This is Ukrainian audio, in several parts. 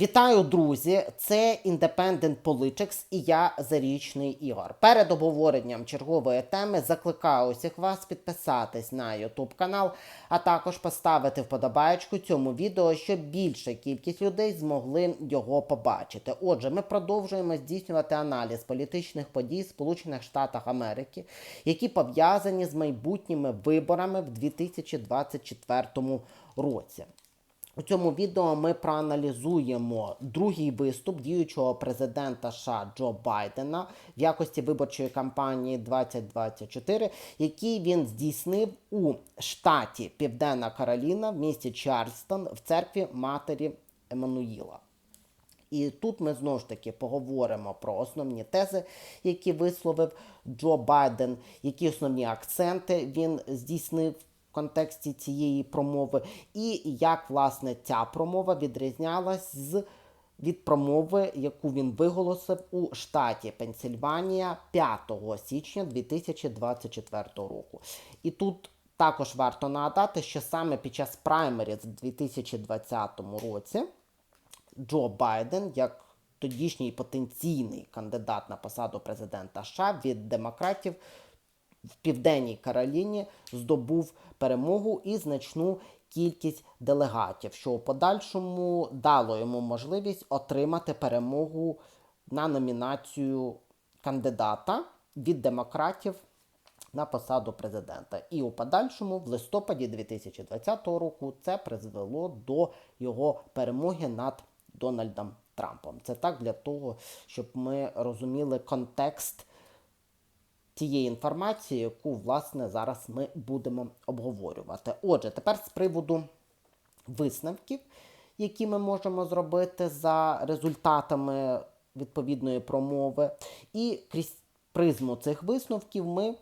Вітаю, друзі! Це Independent Politics і я Зарічний Ігор. Перед обговоренням чергової теми закликаю усіх вас підписатись на YouTube канал, а також поставити вподобаєчку цьому відео, щоб більша кількість людей змогли його побачити. Отже, ми продовжуємо здійснювати аналіз політичних подій Сполучених Штатах Америки, які пов'язані з майбутніми виборами в 2024 році. У цьому відео ми проаналізуємо другий виступ діючого президента США Джо Байдена в якості виборчої кампанії 2024, який він здійснив у штаті Південна Кароліна в місті Чарльстон в церкві Матері Еммануїла. І тут ми знову ж таки поговоримо про основні тези, які висловив Джо Байден, які основні акценти він здійснив контексті цієї промови, і як власне ця промова відрізнялась з від промови, яку він виголосив у штаті Пенсільванія 5 січня 2024 року. І тут також варто нагадати, що саме під час праймеріз в 2020 році. Джо Байден як тодішній потенційний кандидат на посаду президента США від демократів в Південній Кароліні здобув перемогу і значну кількість делегатів, що у подальшому дало йому можливість отримати перемогу на номінацію кандидата від демократів на посаду президента. І у подальшому, в листопаді 2020 року, це призвело до його перемоги над Дональдом Трампом. Це так для того, щоб ми розуміли контекст тієї інформації, яку власне зараз ми будемо обговорювати. Отже, тепер з приводу висновків, які ми можемо зробити за результатами відповідної промови, і крізь призму цих висновків ми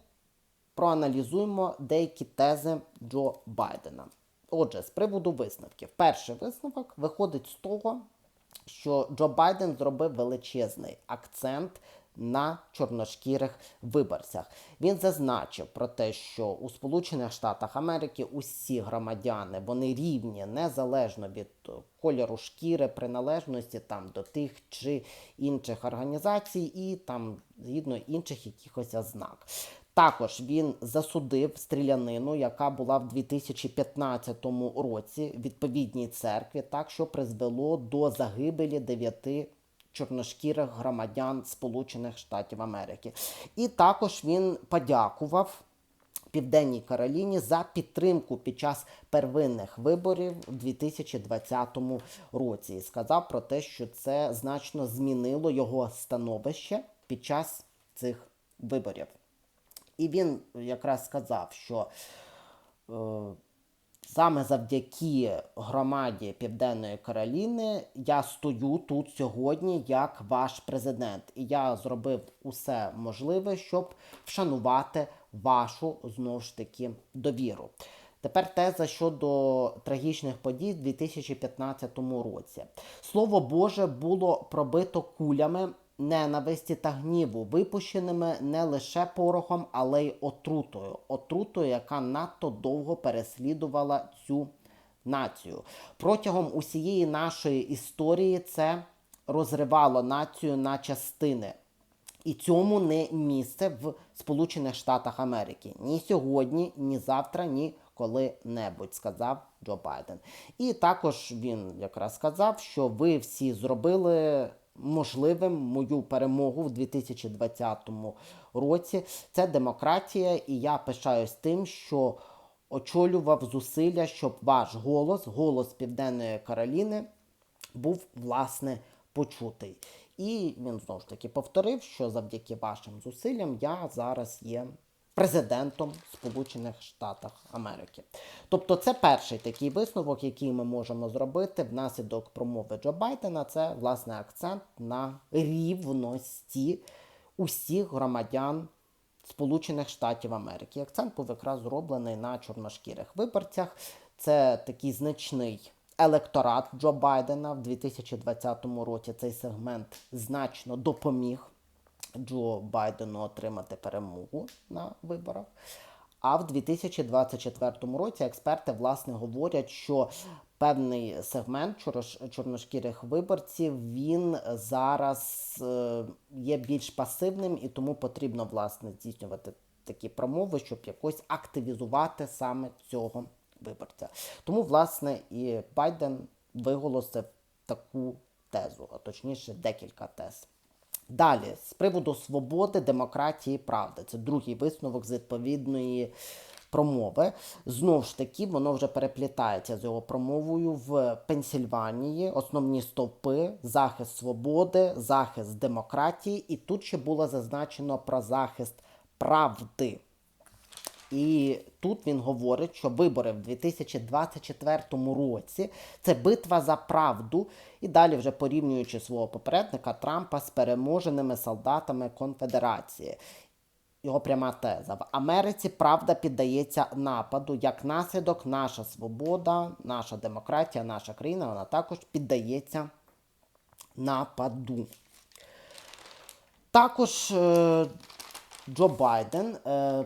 проаналізуємо деякі тези Джо Байдена. Отже, з приводу висновків. Перший висновок виходить з того, що Джо Байден зробив величезний акцент на чорношкірих виборцях. Він зазначив про те, що у Сполучених Штатах Америки усі громадяни вони рівні незалежно від кольору шкіри, приналежності там до тих чи інших організацій, і там згідно інших якихось ознак. Також він засудив стрілянину, яка була в 2015 році в відповідній церкві, так що призвело до загибелі дев'яти чорношкірих громадян Сполучених Штатів Америки. І також він подякував. Південній Кароліні за підтримку під час первинних виборів у 2020 році і сказав про те, що це значно змінило його становище під час цих виборів. І він якраз сказав, що е, саме завдяки громаді Південної Кароліни я стою тут сьогодні як ваш президент. І я зробив усе можливе, щоб вшанувати вашу знову ж таки довіру. Тепер теза щодо трагічних подій в 2015 році. Слово Боже було пробито кулями ненависті та гніву, випущеними не лише порохом, але й отрутою. Отрутою, яка надто довго переслідувала цю націю. Протягом усієї нашої історії це розривало націю на частини. І цьому не місце в Сполучених Штатах Америки. Ні сьогодні, ні завтра, ні коли-небудь, сказав Джо Байден. І також він якраз сказав, що ви всі зробили можливим мою перемогу в 2020 році. Це демократія, і я пишаюсь тим, що очолював зусилля, щоб ваш голос, голос Південної Кароліни, був власне почутий. І він знову ж таки повторив, що завдяки вашим зусиллям я зараз є президентом Сполучених Штатів Америки. Тобто, це перший такий висновок, який ми можемо зробити внаслідок промови Джо Байдена. Це власне акцент на рівності усіх громадян. Сполучених Штатів Америки. Акцент був якраз зроблений на чорношкірих виборцях. Це такий значний електорат Джо Байдена в 2020 році. Цей сегмент значно допоміг Джо Байдену отримати перемогу на виборах. А в 2024 році експерти власне говорять, що певний сегмент чорношкірих виборців він зараз е, є більш пасивним і тому потрібно власне здійснювати такі промови, щоб якось активізувати саме цього виборця. Тому, власне, і Байден виголосив таку тезу, а точніше декілька тез. Далі, з приводу свободи, демократії, правди. Це другий висновок з відповідної промови. Знову ж таки, воно вже переплітається з його промовою в Пенсільванії. Основні стовпи, захист свободи, захист демократії. І тут ще було зазначено про захист правди. І тут він говорить, що вибори в 2024 році це битва за правду, і далі вже порівнюючи свого попередника Трампа з переможеними солдатами Конфедерації. Його пряма теза. В Америці правда піддається нападу. Як наслідок, наша свобода, наша демократія, наша країна, вона також піддається нападу. Також е, Джо Байден е,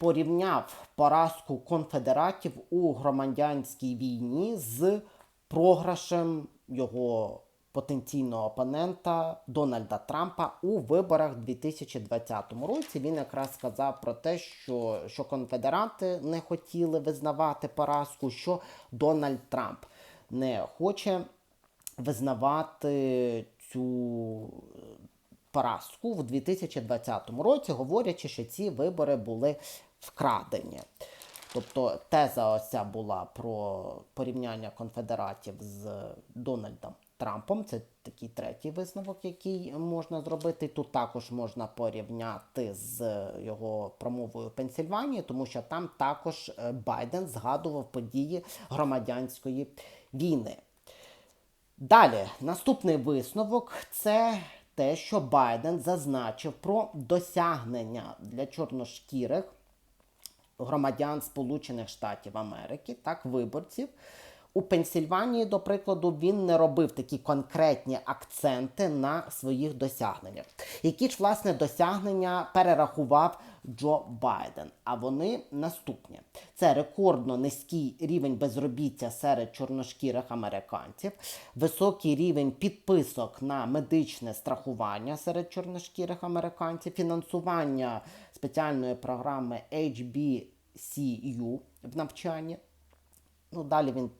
порівняв поразку конфедератів у громадянській війні з програшем його потенційного опонента Дональда Трампа у виборах 2020 році. Він якраз сказав про те, що, що конфедерати не хотіли визнавати поразку, що Дональд Трамп не хоче визнавати цю поразку в 2020 році, говорячи, що ці вибори були вкрадені. Тобто теза ось ця була про порівняння конфедератів з Дональдом Трампом. Це такий третій висновок, який можна зробити. Тут також можна порівняти з його промовою Пенсільванії, тому що там також е, Байден згадував події громадянської війни. Далі, наступний висновок це те, що Байден зазначив про досягнення для чорношкірих громадян Сполучених Штатів Америки, так, виборців. У Пенсільванії, до прикладу, він не робив такі конкретні акценти на своїх досягненнях. Які ж, власне, досягнення перерахував Джо Байден? А вони наступні: це рекордно низький рівень безробіття серед чорношкірих американців, високий рівень підписок на медичне страхування серед чорношкірих американців, фінансування спеціальної програми HBCU в навчанні. Ну, далі він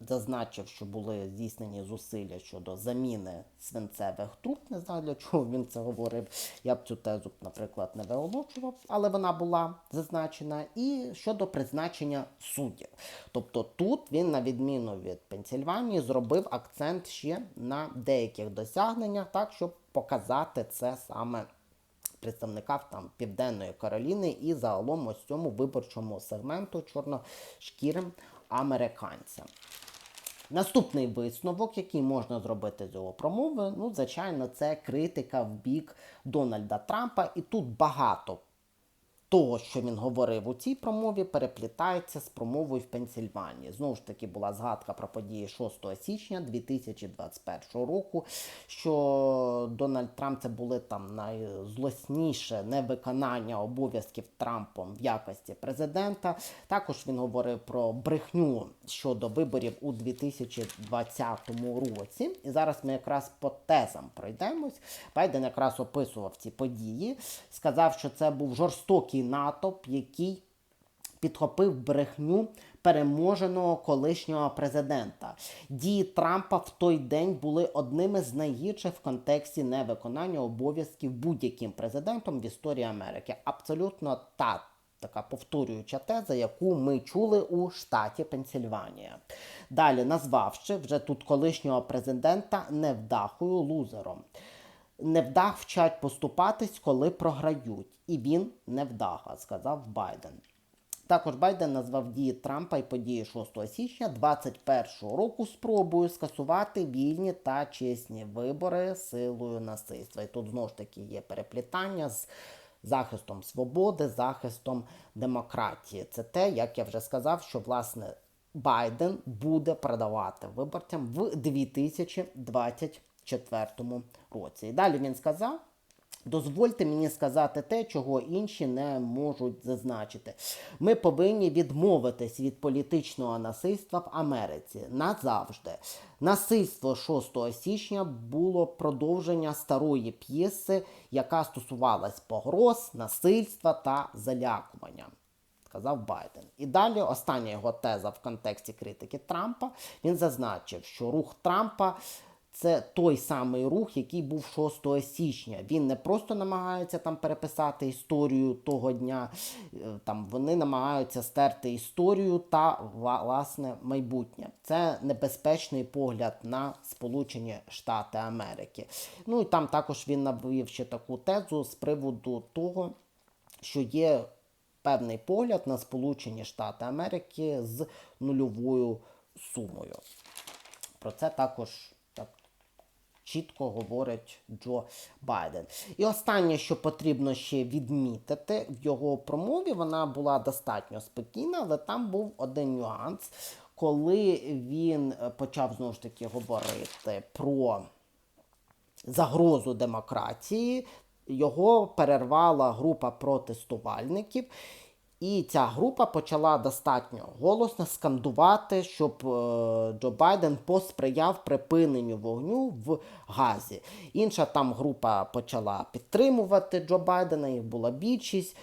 зазначив, що були здійснені зусилля щодо заміни свинцевих труб. Не знаю, для чого він це говорив. Я б цю тезу, наприклад, не виголошував, але вона була зазначена. І щодо призначення суддів. Тобто тут він, на відміну від Пенсільванії, зробив акцент ще на деяких досягненнях, так, щоб показати це саме представникам там Південної Кароліни і загалом ось цьому виборчому сегменту чорношкірим американцям. Наступний висновок, який можна зробити з його промови, ну, звичайно, це критика в бік Дональда Трампа. І тут багато того, що він говорив у цій промові, переплітається з промовою в Пенсільванії. Знову ж таки, була згадка про події 6 січня 2021 року, що Дональд Трамп це були там найзлосніше невиконання обов'язків Трампом в якості президента. Також він говорив про брехню щодо виборів у 2020 році. І зараз ми якраз по тезам пройдемось. Байден якраз описував ці події, сказав, що це був жорстокий натовп, який підхопив брехню переможеного колишнього президента. Дії Трампа в той день були одними з найгірших в контексті невиконання обов'язків будь-яким президентом в історії Америки. Абсолютно та така повторююча теза, яку ми чули у штаті Пенсільванія. Далі, назвавши вже тут колишнього президента невдахою лузером. Невдах вчать поступатись, коли програють. І він невдаха, сказав Байден. Також Байден назвав дії Трампа і події 6 січня 2021 року спробою скасувати вільні та чесні вибори силою насильства. І тут знову ж таки є переплітання з захистом свободи, захистом демократії. Це те, як я вже сказав, що власне Байден буде продавати виборцям в 2024 році. І далі він сказав. Дозвольте мені сказати те, чого інші не можуть зазначити. Ми повинні відмовитись від політичного насильства в Америці назавжди. Насильство 6 січня було продовження старої п'єси, яка стосувалась погроз, насильства та залякування. Сказав Байден. І далі остання його теза в контексті критики Трампа. Він зазначив, що рух Трампа це той самий рух, який був 6 січня. Він не просто намагається там переписати історію того дня, е, там вони намагаються стерти історію та власне майбутнє. Це небезпечний погляд на Сполучені Штати Америки. Ну і там також він навів ще таку тезу з приводу того, що є певний погляд на Сполучені Штати Америки з нульовою сумою. Про це також так чітко говорить Джо Байден. І останнє, що потрібно ще відмітити в його промові, вона була достатньо спокійна, але там був один нюанс, коли він е, почав знову ж таки говорити про загрозу демократії. Його перервала група протестувальників, і ця група почала достатньо голосно скандувати, щоб е, Джо Байден посприяв припиненню вогню в Газі. Інша там група почала підтримувати Джо Байдена, їх була більшість.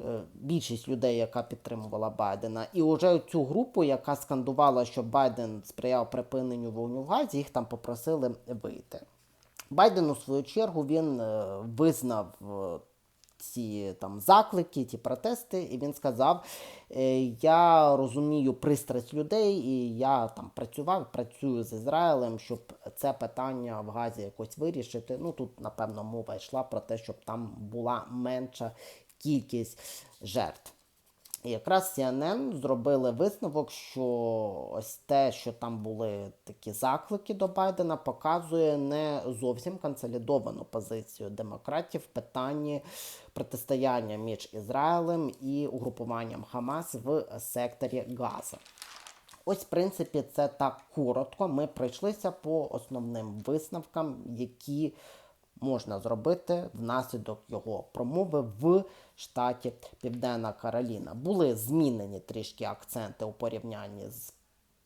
е, Більшість людей, яка підтримувала Байдена, і вже цю групу, яка скандувала, що Байден сприяв припиненню вогню в Газі, їх там попросили вийти. Байден, у свою чергу, він е, визнав ці там заклики, ті протести, і він сказав: е, Я розумію пристрасть людей, і я там працював, працюю з Ізраїлем, щоб це питання в Газі якось вирішити. Ну тут, напевно, мова йшла про те, щоб там була менша кількість жертв. Якраз CNN зробили висновок, що ось те, що там були такі заклики до Байдена, показує не зовсім консолідовану позицію демократів в питанні протистояння між Ізраїлем і угрупуванням Хамас в секторі Газа. Ось, в принципі, це так коротко. Ми пройшлися по основним висновкам, які можна зробити внаслідок його промови в штаті Південна Кароліна. Були змінені трішки акценти у порівнянні з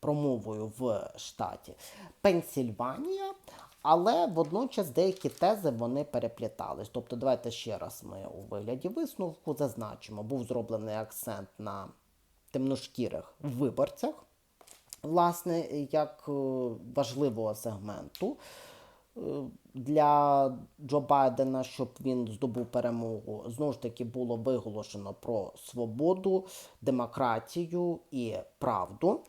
промовою в штаті Пенсільванія. Але водночас деякі тези вони переплітались. Тобто, давайте ще раз ми у вигляді висновку зазначимо, був зроблений акцент на темношкірих виборцях, власне, як е, важливого сегменту для Джо Байдена, щоб він здобув перемогу. Знову ж таки було виголошено про свободу, демократію і правду.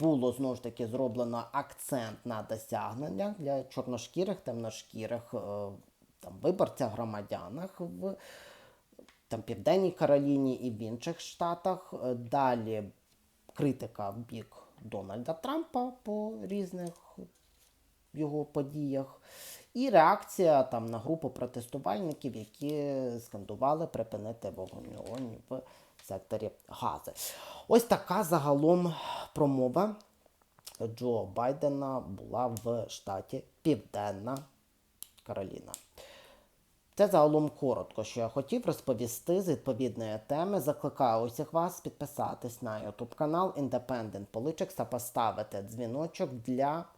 Було знову ж таки зроблено акцент на досягнення для чорношкірих, темношкірих е, там, виборцях, громадянах в там, Південній Кароліні і в інших штатах. Е, Далі критика в бік Дональда Трампа по різних його подіях. І реакція там на групу протестувальників, які скандували припинити вогонь в секторі Гази. Ось така загалом промова Джо Байдена була в штаті Південна Кароліна. Це загалом коротко, що я хотів розповісти з відповідної теми. Закликаю усіх вас підписатись на YouTube канал Independent Politics та поставити дзвіночок для